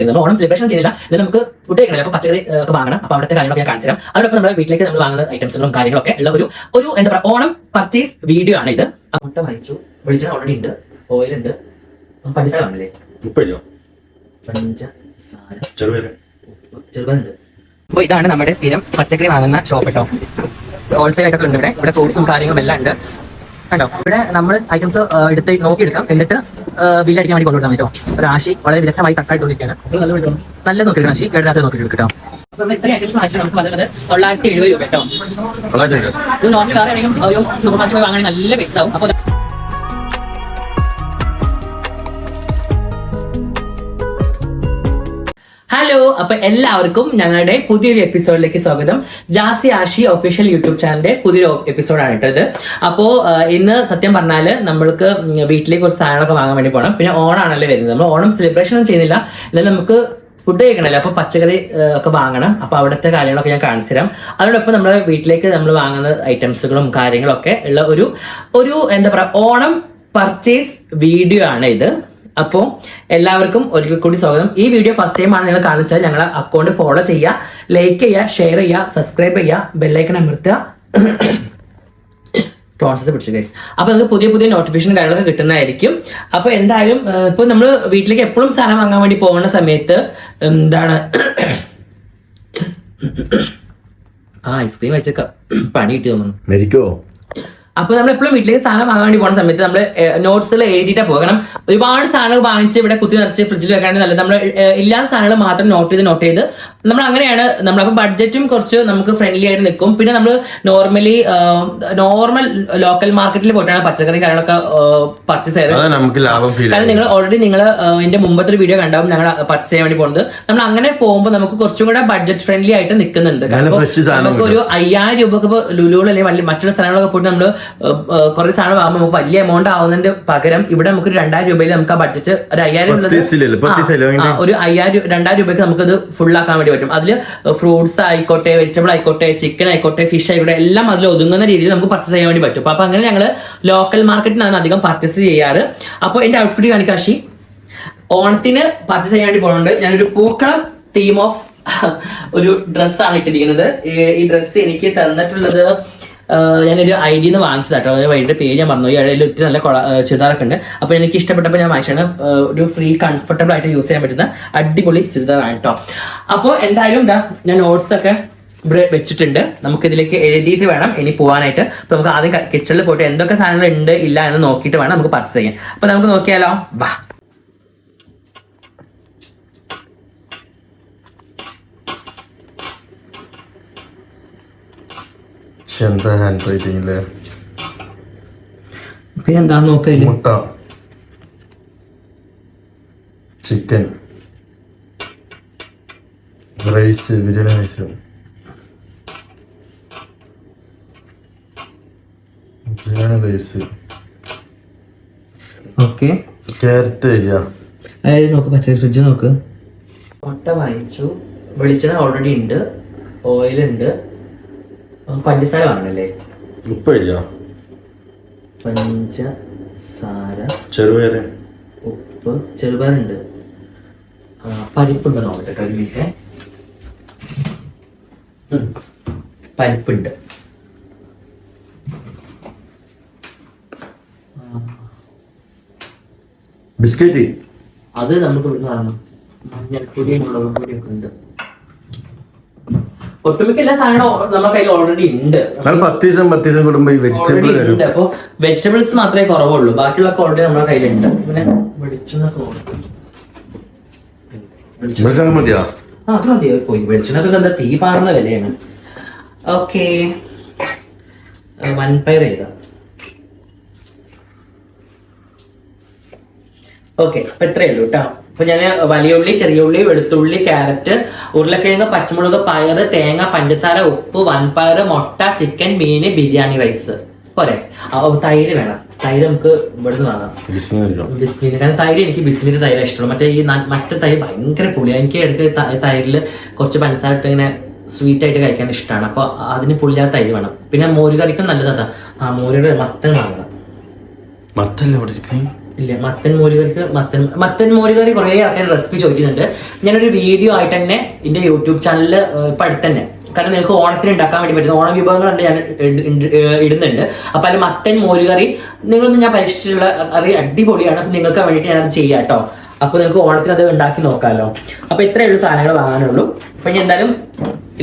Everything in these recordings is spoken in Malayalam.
നമ്മൾ ഓണം സെലിബ്രേഷൻ ചെയ്തില്ല എന്നാൽ നമുക്ക് ഫുഡ് കഴിക്കണം അപ്പോൾ പച്ചക്കറി ഒക്കെ വാങ്ങണം. അപ്പോൾ അവിടുത്തെ കാര്യങ്ങളൊക്കെ ഞാൻ കാണിച്ചു തരാം അതോടൊപ്പം നമ്മുടെ വീട്ടിലേക്ക് നമ്മൾ വാങ്ങുന്ന ഐറ്റംസുകളും കാര്യങ്ങളൊക്കെ ഉള്ള ഒരു ഒരു എന്താ പറയുക ഓണം പർച്ചേസ് വീഡിയോ ആണ് ഇത്. മുട്ട വാങ്ങിച്ചു. വെളിച്ചെണ്ണ ഓൾറെഡി ഉണ്ട്. ഓയിൽ ഉണ്ട്. പഞ്ചസാര വാങ്ങില്ലേ ചെറുതുണ്ട് അപ്പോൾ ഇതാണ് നമ്മുടെ സ്ഥിരം പച്ചക്കറി വാങ്ങുന്ന ഷോപ്പ് കേട്ടോ. ഹോൾസെയിൽ ആയിട്ടൊക്കെ ഉണ്ട് ഇവിടെ. ഇവിടെ ഫ്രൂട്ട്സും കാര്യങ്ങളും എല്ലാം ഉണ്ട്. കണ്ടോ? ഇവിടെ നമ്മൾ ഐറ്റംസ് എടുത്ത് നോക്കിയെടുക്കാം. എന്നിട്ട് ബില്ലടിക്കാൻ വേണ്ടി കൊണ്ടുവിടാം കേട്ടോ. രാശി വളരെ വിദഗ്ധമായി കട്ടായിട്ടുകൊണ്ടിരിക്കുകയാണ് നല്ല നോക്കിയിട്ട് രാശി കേടാത്ത നോക്കിയിട്ട് കേട്ടോ. തൊള്ളായിരത്തി എഴുപത് രൂപ കേട്ടോ. നോക്കി വേറെ ആണെങ്കിലും ഒരു സൂപ്പർ മാർക്കറ്റ് വാങ്ങാൻ നല്ല പൈസ ആവും. അപ്പോൾ അപ്പൊ എല്ലാവർക്കും ഞങ്ങളുടെ പുതിയൊരു എപ്പിസോഡിലേക്ക് സ്വാഗതം. ജാസി ആഷി ഒഫീഷ്യൽ യൂട്യൂബ് ചാനലിന്റെ പുതിയൊരു എപ്പിസോഡാണ് ഇട്ടത് അപ്പോ ഇന്ന് സത്യം പറഞ്ഞാൽ നമ്മൾക്ക് വീട്ടിലേക്ക് കുറച്ച് സാധനങ്ങളൊക്കെ വാങ്ങാൻ വേണ്ടി പോകണം പിന്നെ ഓണാണല്ലേ വരുന്നത്. നമ്മൾ ഓണം സെലിബ്രേഷൻ ഒന്നും ചെയ്യുന്നില്ല. എന്നാലും നമുക്ക് ഫുഡ് കഴിക്കണമല്ലോ. അപ്പൊ പച്ചക്കറി ഒക്കെ വാങ്ങണം. അപ്പൊ അവിടുത്തെ കാര്യങ്ങളൊക്കെ ഞാൻ കാണിച്ചു തരാം. അതോടൊപ്പം നമ്മുടെ വീട്ടിലേക്ക് നമ്മൾ വാങ്ങുന്ന ഐറ്റംസുകളും കാര്യങ്ങളൊക്കെ ഉള്ള ഒരു ഒരു എന്താ പറയാ ഓണം പർച്ചേസ് വീഡിയോ ആണ് ഇത്. അപ്പോൾ എല്ലാവർക്കും ഒരിക്കൽ കൂടി സ്വാഗതം. ഈ വീഡിയോ ഫസ്റ്റ് ടൈം ആണ് നിങ്ങൾ കാണിച്ചാൽ ഞങ്ങളെ അക്കൗണ്ട് ഫോളോ ചെയ്യുക ലൈക്ക് ചെയ്യുക ഷെയർ ചെയ്യുക സബ്സ്ക്രൈബ് ചെയ്യുക ബെല്ലൈക്കൺ അമർത്തുക. ടോൺസസ് പിടിച്ചു ഗൈസ് അപ്പോൾ നിങ്ങൾക്ക് പുതിയ പുതിയ നോട്ടിഫിക്കേഷൻ കാര്യങ്ങളൊക്കെ കിട്ടുന്നതായിരിക്കും. അപ്പോൾ എന്തായാലും ഇപ്പോൾ ഇപ്പൊ നമ്മൾ വീട്ടിലേക്ക് എപ്പോഴും സാധനം വാങ്ങാൻ വേണ്ടി പോകുന്ന സമയത്ത് എന്താണ് ആ ഐസ്ക്രീം വെച്ചൊക്കെ. പണി കിട്ടി തോന്നുന്നു. മരിക്കോ അപ്പൊ നമ്മൾ എപ്പോഴും വീട്ടിലേക്ക് സാധനം വാങ്ങാൻ വേണ്ടി പോകുന്ന സമയത്ത് നമ്മൾ നോട്ട്സിൽ എഴുതിയിട്ടാ പോകണം കാരണം ഒരുപാട് സാധനങ്ങൾ വാങ്ങിച്ച് ഇവിടെ കുത്തി നിറച്ച് ഫ്രിഡ്ജിൽ വെക്കാണ്ട് നല്ലത്. നമ്മൾ ഇല്ലാത്ത സാധനങ്ങൾ മാത്രം നോട്ട് ചെയ്ത് നോട്ട് ചെയ്ത് നമ്മൾ അങ്ങനെയാണ് നമ്മൾ അപ്പൊ ബഡ്ജറ്റും കുറച്ച് നമുക്ക് ഫ്രണ്ട്ലി ആയിട്ട് നിൽക്കും. പിന്നെ നമ്മൾ നോർമലി നോർമൽ ലോക്കൽ മാർക്കറ്റിൽ പോയിട്ടാണ് പച്ചക്കറി കാര്യങ്ങളൊക്കെ പർച്ചേസ് ചെയ്തത് നമുക്ക് ലാഭം ഫീൽ കാരണം നിങ്ങൾ ഓൾറെഡി നിങ്ങൾ എന്റെ മുമ്പത്തെ ഒരു വീഡിയോ കണ്ടാവും ഞങ്ങൾ പർച്ചേസ് ചെയ്യാൻ വേണ്ടി പോകുന്നത് നമ്മൾ അങ്ങനെ പോകുമ്പോൾ നമുക്ക് കുറച്ചും കൂടെ ബഡ്ജറ്റ് ഫ്രണ്ട്ലി ആയിട്ട് നിൽക്കുന്നുണ്ട് നമുക്ക് ഒരു അയ്യായിരം രൂപ ഇപ്പോൾ ലുലുകൾ അല്ലെങ്കിൽ മറ്റുള്ള സ്ഥലങ്ങളൊക്കെ പോയിട്ട് നമ്മൾ കുറേ സാധനം വാങ്ങുമ്പോൾ നമുക്ക് വലിയ എമൗണ്ട് ആവുന്നതിന്റെ പകരം ഇവിടെ നമുക്ക് ഒരു രണ്ടായിരം രൂപയിൽ നമുക്ക് ആ ബഡ്ജറ്റ് ഒരു അയ്യായിരം ഒരു അയ്യായിരം രണ്ടായിരം രൂപയ്ക്ക് നമുക്കത് ഫുൾ ആക്കാൻ വേണ്ടി പറ്റും. അതിൽ ഫ്രൂട്ട്സ് ആയിക്കോട്ടെ വെജിറ്റബിൾ ആയിക്കോട്ടെ ചിക്കൻ ആയിക്കോട്ടെ ഫിഷ് ആയിക്കോട്ടെ എല്ലാം അതിൽ ഒതുങ്ങുന്ന രീതിയിൽ നമുക്ക് പർച്ചേസ് ചെയ്യാൻ വേണ്ടി പറ്റും. അപ്പൊ അങ്ങനെ ഞങ്ങൾ ലോക്കൽ മാർക്കറ്റിനാണ് അധികം പർച്ചേസ് ചെയ്യാറ്. അപ്പോൾ എന്റെ ഔട്ട്ഫിറ്റ് കാണിക്കാശി ഓണത്തിന് പർച്ചേസ് ചെയ്യാൻ വേണ്ടി പോകുന്നുണ്ട് ഞാനൊരു പൂക്കളം തീം ഓഫ് ഒരു ഡ്രസ്സാണ് ഇട്ടിരിക്കുന്നത്. ഈ- ഡ്രസ്സ് എനിക്ക് തന്നിട്ടുള്ളത് ഞാനൊരു ഐ ഡിന്ന് വാങ്ങിച്ചതാട്ടോ അതിന് വൈകിട്ട് പേര് ഞാൻ പറഞ്ഞു. ഈ ഒത്തിരി നല്ല ചുരിദാറൊക്കെ ഉണ്ട് അപ്പോൾ എനിക്ക് ഇഷ്ടപ്പെട്ടപ്പോൾ ഞാൻ വാങ്ങിച്ചാണ് ഒരു ഫ്രീ കംഫർട്ടബിൾ ആയിട്ട് യൂസ് ചെയ്യാൻ പറ്റുന്ന അടിപൊളി ചുരിദാറാണ് കേട്ടോ അപ്പോൾ എന്തായാലും എന്താ ഞാൻ നോട്ട്സ് ഒക്കെ ഇവിടെ വെച്ചിട്ടുണ്ട്. നമുക്ക് ഇതിലേക്ക് എഴുതിയിട്ട് വേണം ഇനി പോകാനായിട്ട് അപ്പൊ നമുക്ക് ആദ്യം കിച്ചണിൽ പോയിട്ട് എന്തൊക്കെ സാധനങ്ങൾ ഉണ്ട് ഇല്ല എന്ന് നോക്കിയിട്ട് വേണം നമുക്ക് പർച്ചേസ് ചെയ്യാൻ. അപ്പൊ നമുക്ക് നോക്കിയാലോ? വാ. എന്താ ഹാൻഡ് റൈറ്റിംഗ് അല്ലേ പിന്നെ എന്താ നോക്കില്ല മുട്ട. Chicken rice biryani rice biryani rice okay. Carrot അതായത് നോക്ക് പച്ചക്കറി ഫ്രിഡ്ജ് നോക്ക്. മുട്ട വാങ്ങിച്ചു. വെളിച്ചെണ്ണ ഓൾറെഡി ഉണ്ട്. ഓയിൽ ഉണ്ട്. പഞ്ചസാര വാങ്ങണല്ലേ ഉപ്പ് പഞ്ചസാര ചെറുപയറ് ഉപ്പ് ചെറുപയറുണ്ട്. പരിപ്പുണ്ടോ നോക്കട്ടെ കേട്ടോ ഒരു മിനിറ്റ്. പരിപ്പുണ്ട്. ബിസ്ക്കറ്റ്? അത് നമുക്ക് ഇവിടുന്ന് വാങ്ങണം മഞ്ഞൾപ്പൊടിയും മുളകും പൊടിയൊക്കെ ഉണ്ട്. ഒട്ടുമിക്ക എല്ലാ സാധനവും നമ്മുടെ കയ്യിൽ ഓൾറെഡി ഉണ്ട്. പത്ത് ദിവസം പത്ത് ദിവസം കൂടുമ്പോ ഈ വെജിറ്റബിൾ വരും. അപ്പോൾ വെജിറ്റബിൾസ് മാത്രമേ കുറവുള്ളൂ. ബാക്കിയുള്ള ഓൾറെഡി നമ്മുടെ കയ്യിലുണ്ട്. പിന്നെ വെളിച്ചെണ്ണ മതിയാ? ആ അത് മതി പോയി. വെളിച്ചെണ്ണൊക്കെ എന്താ തീ പാറുന്ന വിലയാണ്. ഓക്കെ. വൻപയർ ചെയ്താ ഓക്കെ. അപ്പൊ ഇത്രയേ ഉള്ളൂ കേട്ടോ അപ്പൊ ഞാൻ വലിയ ഉള്ളി ചെറിയ ഉള്ളി വെളുത്തുള്ളി ക്യാരറ്റ് ഉരുളക്കിഴങ്ങ് പച്ചമുളക് പയർ തേങ്ങ പഞ്ചസാര ഉപ്പ് വൻപയർ മുട്ട ചിക്കൻ മീന് ബിരിയാണി റൈസ്. പോരെ. തൈര് വേണം. തൈര് നമുക്ക് ഇവിടുന്ന് വാങ്ങാം. ബിസ്മീൻ കാരണം തൈര് എനിക്ക് ബിസ്മിന്റെ തൈര ഇഷ്ടമുള്ളൂ. മറ്റേ ഈ മറ്റേ തൈര് ഭയങ്കര പുളിയാണ് എനിക്ക് ഇടയ്ക്ക് തൈരിൽ കുറച്ച് പഞ്ചസാര ഇട്ട് ഇങ്ങനെ സ്വീറ്റ് ആയിട്ട് കഴിക്കാൻ ഇഷ്ടമാണ് അപ്പൊ അതിന് പുളിയാത്ത തൈര് വേണം. പിന്നെ മോര് കറിക്കും നല്ലതാ ആ മോരുടെ മത്തൻ വാങ്ങണം. മത്തല്ല ഇവിടെ ഇല്ല മത്തൻ മോരുകറിക്ക് മത്തൻ മത്തൻ മോരുകറി കുറേ ആൾക്കാർ റെസിപ്പി ചോദിക്കുന്നുണ്ട്. ഞാനൊരു വീഡിയോ ആയിട്ട് തന്നെ എന്റെ യൂട്യൂബ് ചാനലിൽ ഇപ്പം അടുത്ത് തന്നെ കാരണം നിങ്ങൾക്ക് ഓണത്തിന് ഉണ്ടാക്കാൻ വേണ്ടി പറ്റുന്ന ഓണം വിഭവങ്ങൾ ഉണ്ട് ഞാൻ ഇടുന്നുണ്ട്. അപ്പൊ അതിൽ മത്തൻ മോരുകറി നിങ്ങളൊന്നും ഞാൻ പരീക്ഷിച്ചിട്ടുള്ള കറി അടിപൊളിയാണ്. നിങ്ങൾക്ക് വേണ്ടിയിട്ട് ഞാനത് ചെയ്യാം കേട്ടോ അപ്പോൾ നിങ്ങൾക്ക് ഓണത്തിന് അത് ഉണ്ടാക്കി നോക്കാമല്ലോ അപ്പോൾ ഉള്ളൂ സാധനങ്ങൾ വാങ്ങാനുള്ളൂ. അപ്പൊ ഇനി എന്തായാലും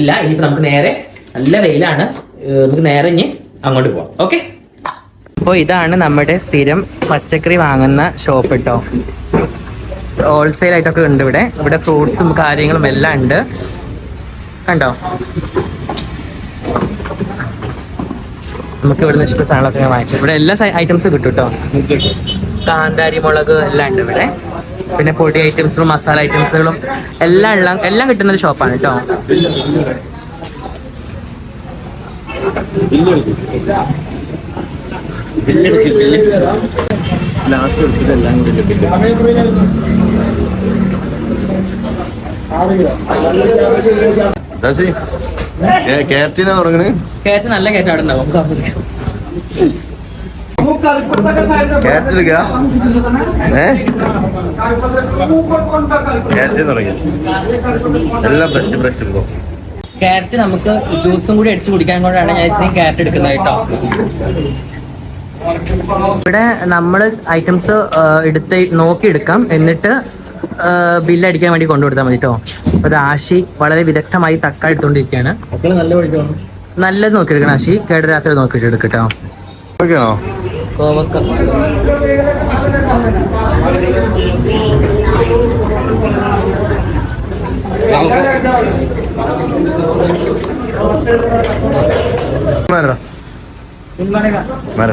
ഇല്ല ഇനിയിപ്പോ നമുക്ക് നേരെ നല്ല വെയിലാണ്. നമുക്ക് നേരെ ഇനി അങ്ങോട്ട് പോവാം. ഓക്കെ? അപ്പോൾ ഇതാണ് നമ്മുടെ സ്ഥിരം പച്ചക്കറി വാങ്ങുന്ന ഷോപ്പ് കേട്ടോ ഹോൾസെയിൽ ആയിട്ടൊക്കെ ഉണ്ട് ഇവിടെ. ഇവിടെ ഫ്രൂട്ട്സും കാര്യങ്ങളും എല്ലാം ഉണ്ട്. കണ്ടോ? നമുക്ക് ഇവിടുന്ന് ഇഷ്ട സാധനങ്ങളൊക്കെ ഞാൻ വാങ്ങിച്ചു ഇവിടെ എല്ലാ ഐറ്റംസും കിട്ടും കേട്ടോ കാന്താരി മുളക് എല്ലാം ഉണ്ട് ഇവിടെ. പിന്നെ പൊടി ഐറ്റംസും മസാല ഐറ്റംസുകളും എല്ലാം ഉള്ള എല്ലാം കിട്ടുന്ന ഒരു ഷോപ്പാണ് കേട്ടോ ലാസ്റ്റ് എല്ലാം കൂടി തുടങ്ങണേ? നല്ല അവിടെ ഉണ്ടാവും. ക്യാറ്റ് എടുക്കുക ഏ? ക്യാറ്റ് തുടങ്ങി. എല്ലാം ഫ്രഷ് ഫ്രഷ് ഇപ്പോ ക്യാരറ്റ് നമുക്ക് ജ്യൂസും കൂടി അടിച്ച് കുടിക്കാൻ കൊണ്ടാണ് ഞാൻ ഇത്രയും ക്യാരറ്റ് എടുക്കുന്നത് കേട്ടോ. ഇവിടെ നമ്മൾ ഐറ്റംസ് എടുത്ത് നോക്കി എടുക്കാം എന്നിട്ട് ബില്ല് അടിക്കാൻ വേണ്ടി കൊണ്ടുകൊടുത്താൽ മതി കേട്ടോ ഒരു ആശി വളരെ വിദഗ്ധമായി തക്ക ഇട്ടുകൊണ്ടിരിക്കുകയാണ് നല്ലത് നോക്കി എടുക്കണം ആശി. കേട്ട രാത്രി നോക്കിയിട്ട് എടുക്കട്ടോ ഓക്കെയാണോ? കോവക്ക. മര.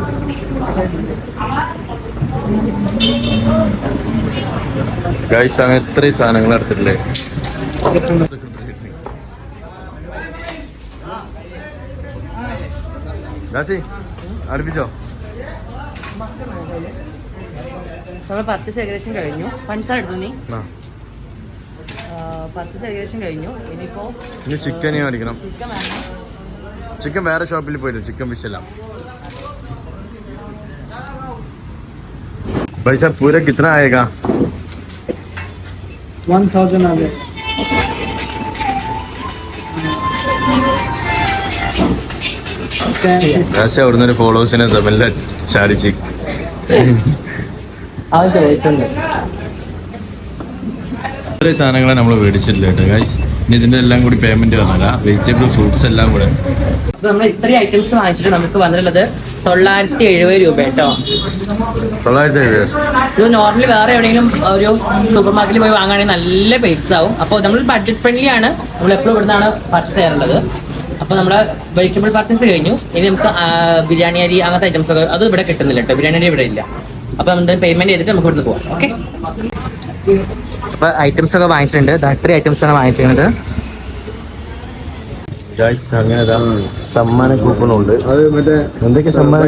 ഗൈസ് അങ്ങനെ ഇത്രയും സാധനങ്ങൾ എടുത്തിട്ടില്ലേ? ഗാസി അടുപ്പിച്ചോ? നമ്മൾ പത്ത് സെഗ്രേഷൻ കഴിഞ്ഞു. പഞ്ചസാര എടുത്തു നീ പത്ത് സെഗ്രേഷൻ ഏകദേശം കഴിഞ്ഞു. ഇനിയിപ്പോ ഇനി ചിക്കൻ ചിക്കൻ വേണം. ചിക്കൻ വേറെ ഷോപ്പിൽ പോയിട്ട് ചിക്കൻ ഫിഷ് എല്ലാം भाई साहब पूरा कितना आएगा वन थाउजेंड आ गया वैसे ordinary ഫോളോവേഴ്സിനെ തമ്മിൽ ചാടിച്ച് അവൻ ചോദിച്ചുണ്ട് ഇത്രയും സാധനങ്ങളെ നമ്മൾ മേടിച്ചിട്ടില്ല കേട്ടോ ഗൈസ് ഇനി ഇതിന്റെ എല്ലാം കൂടി പേയ്മെന്റ് വന്നില്ല വെജിറ്റബിൾ ഫ്രൂട്ട്സ് എല്ലാം കൂടെ. അപ്പൊ നമ്മൾ ഇത്രയും ഐറ്റംസ് വാങ്ങിച്ചിട്ട് നമുക്ക് വന്നിട്ടുള്ളത് തൊള്ളായിരത്തി എഴുപത് രൂപ കേട്ടോ തൊള്ളായിരത്തി എഴുപത്. ഇത് നോർമലി വേറെ എവിടെയെങ്കിലും ഒരു സൂപ്പർ മാർക്കറ്റിൽ പോയി വാങ്ങുകയാണെങ്കിൽ നല്ല പൈസ ആവും. അപ്പോൾ നമ്മൾ ബഡ്ജറ്റ് ഫ്രണ്ട്ലി ആണ്. നമ്മൾ എപ്പോഴും ഇവിടുന്നാണ് പർച്ചേസ് ചെയ്യാറുള്ളത്. അപ്പോൾ നമ്മൾ വെജിറ്റബിൾ പർച്ചേസ് കഴിഞ്ഞു. ഇനി നമുക്ക് ബിരിയാണി അരി അങ്ങനത്തെ ഐറ്റംസ് ഒക്കെ അത് ഇവിടെ കിട്ടുന്നില്ല കേട്ടോ ബിരിയാണി അരി ഇവിടെ ഇല്ല. അപ്പോൾ നമ്മൾ പേയ്മെന്റ് ചെയ്തിട്ട് നമുക്ക് ഇവിടുന്ന് പോവാം. ഓക്കെ അപ്പോൾ ഐറ്റംസ് ഒക്കെ വാങ്ങിച്ചിട്ടുണ്ട്. ഇത്രയും ഐറ്റംസ് ആണ് വാങ്ങിച്ചിരുന്നത് അങ്ങനെ സമ്മാന എന്തൊക്കെ സമ്മാനം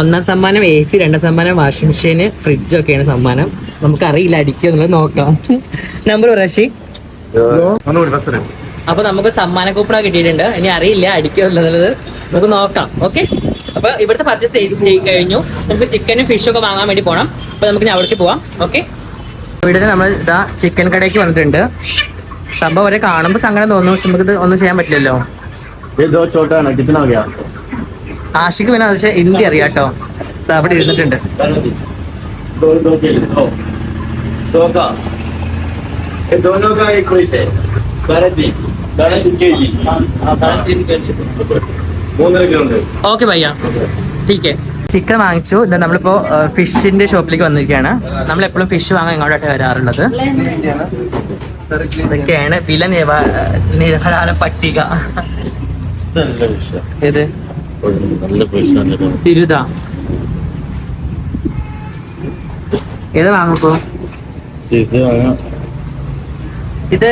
ഒന്നാം സമ്മാനം എ സി രണ്ടാം സമ്മാനം വാഷിംഗ് മെഷീന് ഫ്രിഡ്ജ് ഒക്കെയാണ് സമ്മാനം. നമുക്ക് അറിയില്ല അടിക്കുക എന്നുള്ളത് നോക്കാം. നമ്പർ റഷി അപ്പൊ നമുക്ക് സമ്മാന കൂപ്പണ കിട്ടിയിട്ടുണ്ട്. ഇനി അറിയില്ല അടിക്കുക എന്നുള്ളത്. നമുക്ക് നോക്കാം ഓക്കെ അപ്പൊ ഇവിടുത്തെ പർച്ചേസ് ചെയ്ത് ചെയ്ത് കഴിഞ്ഞു. നമുക്ക് ചിക്കനും ഫിഷും ഒക്കെ വാങ്ങാൻ വേണ്ടി പോകണം അപ്പൊ നമുക്ക് ഇനി അവിടേക്ക് പോവാം ഓക്കെ ഇവിടെ നമ്മൾ ഇതാ ചിക്കൻ കടയ്ക്ക് വന്നിട്ടുണ്ട് സംഭവം വരെ കാണുമ്പോൾ സങ്കടം തോന്നുന്നു പക്ഷെ നമുക്ക് ഇത് ഒന്നും ചെയ്യാൻ പറ്റില്ലല്ലോ ये दो छोटा ना कितना हो गया ആഷിക്ക് പിന്നെ പക്ഷേ ഹിന്ദി അറിയാം കേട്ടോ ദാ അവിടെ ഇരുന്നിട്ടുണ്ട് दो दो के दो दो का ये दोनों का एक पैसे साढ़े तीन साढ़े तीन के जी साढ़े तीन के जी മൂന്നര കിലോ ഉണ്ട് ഓക്കെ ഭയ്യ ടീക്കെ ചിക്കൻ വാങ്ങിച്ചു. ഇത് നമ്മളിപ്പോ ഫിഷിന്റെ ഷോപ്പിലേക്ക് വന്നിരിക്കുകയാണ്. നമ്മൾ എപ്പോഴും ഫിഷ് വാങ്ങാൻ ഇങ്ങോട്ടായിട്ട് വരാറുള്ളത്. ഇതൊക്കെയാണ് വില നിലവാര പട്ടിക. ഏത്? തിരുത. ഏത് വാങ്ങിപ്പോ ഇത്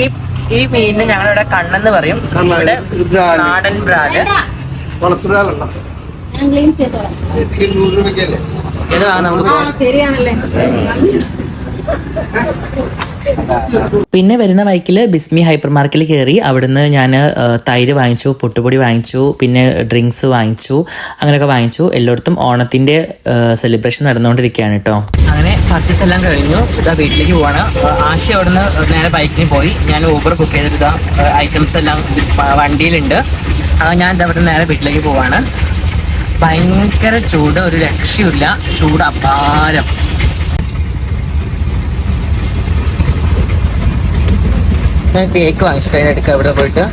ഈ ഈ മീനിന് ഞങ്ങളിവിടെ കണ്ണെന്ന് പറയും. ബ്രാൽ. നാടൻ ബ്രാൽ ഞാൻ ക്ലീൻ ചെയ്തോളാം ശരിയാണല്ലേ. പിന്നെ വരുന്ന വൈക്കിൽ ബിസ്മി ഹൈപ്പർ മാർക്കറ്റിൽ കയറി അവിടുന്ന് ഞാൻ തൈര് വാങ്ങിച്ചു പൊട്ടുപൊടി വാങ്ങിച്ചു പിന്നെ ഡ്രിങ്ക്സ് വാങ്ങിച്ചു അങ്ങനെയൊക്കെ വാങ്ങിച്ചു. എല്ലായിടത്തും ഓണത്തിന്റെ സെലിബ്രേഷൻ നടന്നുകൊണ്ടിരിക്കുകയാണ് കേട്ടോ. അങ്ങനെ പർച്ചേസ് എല്ലാം കഴിഞ്ഞു. ഇതാ വീട്ടിലേക്ക് പോവാണ്. ആശ അവിടുന്ന് നേരെ ബൈക്കിന് പോയി. ഞാൻ ഊബർ ബുക്ക് ചെയ്തിട്ട് ഐറ്റംസ് എല്ലാം വണ്ടിയിലുണ്ട്. ഞാൻ ഇതാ ഇവിടുന്ന് നേരെ വീട്ടിലേക്ക് പോവാണ്. ഭയങ്കര ചൂട് ഒരു രക്ഷയില്ല ചൂട് അപാരം. ഞാൻ കേക്ക് വാങ്ങിച്ചിട്ട് അതിനെടുക്ക അവിടെ പോയിട്ട്?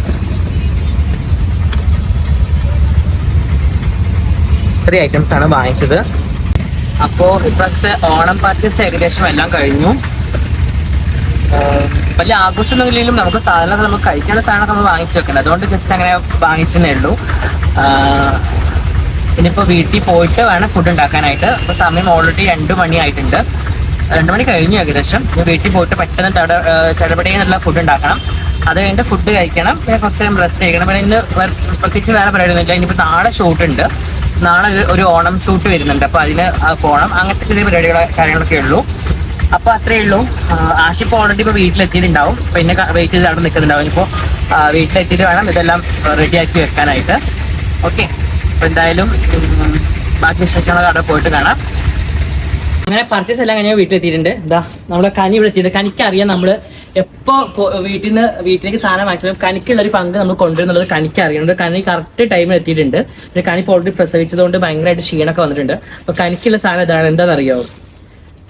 ഇത്രയും ഐറ്റംസ് ആണ് വാങ്ങിച്ചത്. അപ്പോ ഇപ്രാവശ്യത്തെ ഓണം പാർട്ടീസ് ഏകദേശം എല്ലാം കഴിഞ്ഞു. വലിയ ആഘോഷമൊന്നുമില്ലെങ്കിലും നമുക്ക് സാധനങ്ങൾ നമുക്ക് കഴിക്കേണ്ട സാധനമൊക്കെ നമ്മൾ വാങ്ങിച്ചു വെക്കണം അതുകൊണ്ട് ജസ്റ്റ് അങ്ങനെ വാങ്ങിച്ചെന്നേ ഉള്ളൂ. ഇനിയിപ്പോൾ വീട്ടിൽ പോയിട്ട് വേണം ഫുഡ് ഉണ്ടാക്കാനായിട്ട്. അപ്പോൾ സമയം ഓൾറെഡി രണ്ട് മണി ആയിട്ടുണ്ട്. രണ്ട് മണി കഴിഞ്ഞു ഏകദേശം. വീട്ടിൽ പോയിട്ട് പെട്ടെന്ന് തട ചടപടയെന്നുള്ള ഫുഡ് ഉണ്ടാക്കണം. അത് കഴിഞ്ഞിട്ട് ഫുഡ് കഴിക്കണം. പിന്നെ കുറച്ച് നേരം റെസ്റ്റ് ചെയ്യണം. പിന്നെ ഇന്ന് പ്രത്യേകിച്ച് വേറെ പരിപാടിയൊന്നുമില്ല. ഇനിയിപ്പോൾ നാളെ ഷൂട്ട് ഉണ്ട്. നാളെ ഒരു- ഓണം ഷൂട്ട് വരുന്നുണ്ട്. അപ്പോൾ അതിന് പോകണം അങ്ങനത്തെ ചെറിയ പരിപാടികൾ കാര്യങ്ങളൊക്കെ ഉള്ളൂ. അപ്പോൾ അത്രയേ ഉള്ളൂ. ആശി ഇപ്പോൾ ഓൾറെഡി ഇപ്പോൾ വീട്ടിലെത്തിയിട്ടുണ്ടാവും. പിന്നെ വെയിറ്റ് ചെയ്ത് അവിടെ നിൽക്കുന്നുണ്ടാവും. ഇപ്പോ വീട്ടിലെത്തിയിട്ട് വേണം ഇതെല്ലാം റെഡിയാക്കി വെക്കാനായിട്ട്. ഓക്കെ അപ്പൊ എന്തായാലും ബാക്കി വിശേഷങ്ങളൊക്കെ അവിടെ പോയിട്ട് കാണാം. അങ്ങനെ പർച്ചേസ് എല്ലാം കഴിഞ്ഞാൽ വീട്ടിലെത്തിയിട്ടുണ്ട്. എന്താ നമ്മുടെ കനി ഇവിടെ എത്തിയിട്ടുണ്ട്. കനിക്ക് അറിയാം നമ്മൾ എപ്പോ വീട്ടിൽ നിന്ന് വീട്ടിലേക്ക് സാധനം വാങ്ങിച്ചാലും കനിക്കുള്ള ഒരു പങ്ക് നമ്മൾ കൊണ്ടുവരുന്നുള്ളത് കനിക്ക് അറിയുന്നുണ്ട് കനി കറക്റ്റ് ടൈമിൽ എത്തിയിട്ടുണ്ട്. പിന്നെ കനി ഇപ്പോൾ ഓൾറെഡി പ്രസവിച്ചതുകൊണ്ട് ഭയങ്കരമായിട്ട് ക്ഷീണമൊക്കെ വന്നിട്ടുണ്ട്. അപ്പൊ കനിക്കുള്ള സാധനം ഇതാണ്. എന്താണെന്നറിയോ?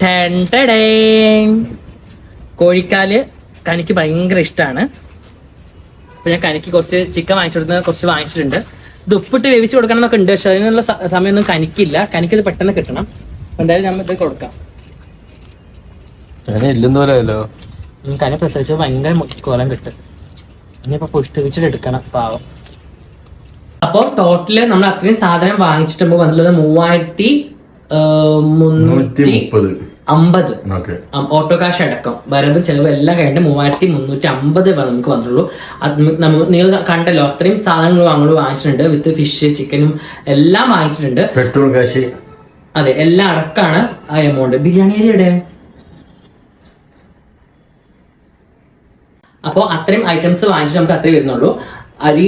ടെൻ ടെടേൻ. കോഴിക്കാൽ കനിക്ക് ഭയങ്കര ഇഷ്ടമാണ് ഞാൻ കനിക്ക് കുറച്ച് ചിക്കൻ വാങ്ങിച്ചു കൊടുത്ത് കുറച്ച് വാങ്ങിച്ചിട്ടുണ്ട്. ഇത് ഉപ്പിട്ട് വേവിച്ച് കൊടുക്കണം എന്നൊക്കെ ഉണ്ട് പക്ഷെ അതിനുള്ള സമയമൊന്നും കനിക്കില്ല കനിക്കത് പെട്ടെന്ന് കിട്ടണം. അപ്പൊ എന്തായാലും നമ്മൾ ഇത് കൊടുക്കാം. കന പ്രസവിച്ചപ്പോൾ ഭയങ്കര മുക്കിക്കോലം കിട്ടും. ഇനിയിപ്പോ പുഷ്ടിപ്പിച്ചിട്ട് എടുക്കണം പാവം. അപ്പോൾ ടോട്ടൽ നമ്മൾ അത്രയും സാധനം വാങ്ങിച്ചിട്ട് നമുക്ക് വന്നുള്ളത് മൂവായിരത്തി മുന്നൂറ്റി മുപ്പത് അമ്പത്. ഓട്ടോ കാശ് അടക്കം. വരവ് ചെലവ് എല്ലാം കഴിഞ്ഞിട്ട് മൂവായിരത്തി മുന്നൂറ്റി അമ്പത് നമുക്ക് വന്നുള്ളൂ അത് നി- നിങ്ങൾ കണ്ടല്ലോ അത്രയും സാധനങ്ങൾ അങ്ങോട്ട് വാങ്ങിച്ചിട്ടുണ്ട്. വിത്ത് ഫിഷ് ചിക്കനും എല്ലാം വാങ്ങിച്ചിട്ടുണ്ട്. പെട്രോൾ കാശ്. അതെ എല്ലാം അടക്കാണ് ആ എമൗണ്ട് ബിരിയാണി അരിയുടെ അപ്പോൾ അത്രയും ഐറ്റംസ് വാങ്ങിച്ചിട്ട് നമുക്ക് അത്രയും വരുന്നുള്ളൂ. അരി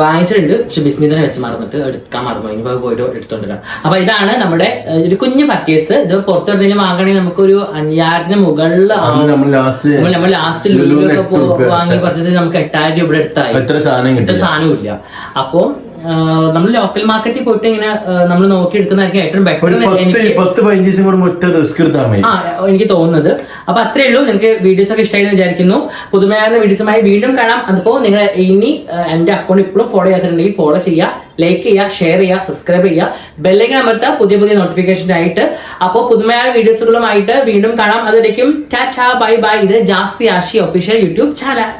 വാങ്ങിച്ചിട്ടുണ്ട്. പക്ഷെ ബിസ്മി തന്നെ വെച്ച് മറന്നിട്ട് എടുക്കാൻ മറന്നു. ഇനി പോയിട്ട് എടുത്തോണ്ട് വരാം അപ്പൊ ഇതാണ് നമ്മുടെ ഒരു കുഞ്ഞു പർക്കേസ് ഇത് പുറത്തെവിടെയെങ്കിലും വാങ്ങണമെങ്കിൽ നമുക്കൊരു അഞ്ചായിരത്തിന് മുകളിൽ നമ്മൾ ലാസ്റ്റ് വാങ്ങി പർച്ചേസ് നമുക്ക് എട്ടായിരം രൂപ അടുത്തായി. എത്ര സാധനം ഇല്ല. അപ്പൊ നമ്മൾ ലോക്കൽ മാർക്കറ്റിൽ പോയിട്ട് ഇങ്ങനെ നമ്മൾ നോക്കി എടുക്കുന്നതായിരിക്കും ഏറ്റവും ബെറ്റർ ആ എനിക്ക് തോന്നുന്നത്. അപ്പൊ അത്രേ ഉള്ളൂ. നിങ്ങൾക്ക് വീഡിയോസ് ഒക്കെ ഇഷ്ടമായി എന്ന് വിചാരിക്കുന്നു. പുതുമയാർന്ന വീഡിയോസുമായി വീണ്ടും കാണാം. അതിപ്പോ നിങ്ങൾ ഇനി എന്റെ അക്കൗണ്ട് ഇപ്പോഴും ഫോളോ ചെയ്യാത്തിട്ടുണ്ടെങ്കിൽ ഫോളോ ചെയ്യുക ലൈക്ക് ചെയ്യുക ഷെയർ ചെയ്യുക സബ്സ്ക്രൈബ് ചെയ്യുക. ബെല്ലൈക്കൻ അമർത്തുക പുതിയ പുതിയ നോട്ടിഫിക്കേഷൻ ആയിട്ട്. അപ്പോൾ പുതുമയായ വീഡിയോസുകളുമായിട്ട് വീണ്ടും കാണാം. അതിടയ്ക്കും ടാറ്റാ ബൈ ബൈ ഇത് Jasthi Ashi official YouTube channel